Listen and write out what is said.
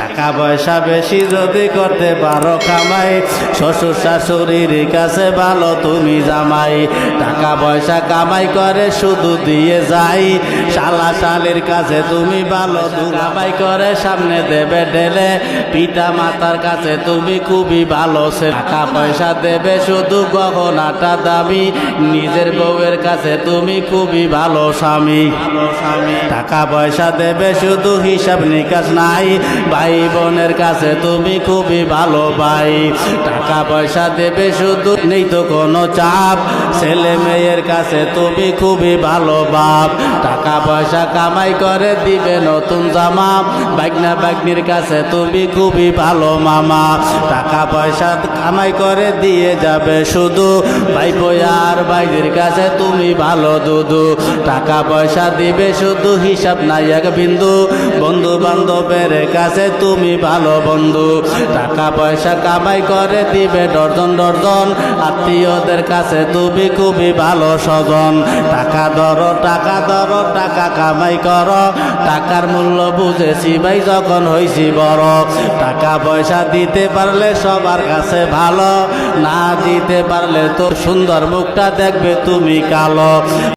টাকা পয়সা বেশি যদি করতে পারো কামাই, শ্বশুর শাশুড়ির কাছে ভালো তুমি জামাই। টাকা পয়সা কামাই করে শুধু দিয়ে যাই। শালা শালির কাছে তুমি ভালো কামাই করে সামনে দেবে ঢেলে। পিতা মাতার কাছে তুমি খুবই ভালো সে টাকা পয়সা দেবে শুধু গহনাটা দামি। নিজের বউয়ের কাছে তুমি খুবই ভালো স্বামী ভালো স্বামী। টাকা পয়সা দেবে শুধু হিসাব নিকাশ নাই। ভাই বোনের কাছে তুমি খুবই ভালো ভাই। টাকা পয়সা দেবে শুধু নেই তো কোনো চাপ। ছেলে মেয়ের কাছে তুমি খুবই ভালো বাপ। টাকা পয়সা কামাই করে দিবে নতুন জামা। বাগনা বাগনির কাছে তুমি খুবই ভালো মামা। টাকা পয়সা কামাই করে দিয়ে যাবে শুধু। ভাই আর ভাইদের কাছে তুমি ভালো দুদু টাকা পয়সা দিবে শুধু হিসাব নাই এক বিন্দু। বন্ধু বান্ধবের কাছে তুমি ভালো বন্ধু। টাকা পয়সা কামাই করে দিবে ডর্জন ডর্জন। আত্মীয়দের কাছে তুমি খুবই ভালো স্বজন। টাকা ধরো টাকা ধরো, টাকা কামাই করো। টাকার মূল্য বুঝেছি ভাই, যখন হয়েছি বড়। টাকা পয়সা দিতে পারলে সবার কাছে ভালো। না দিতে পারলে তো সুন্দর মুখটা দেখবে তুমি কালো।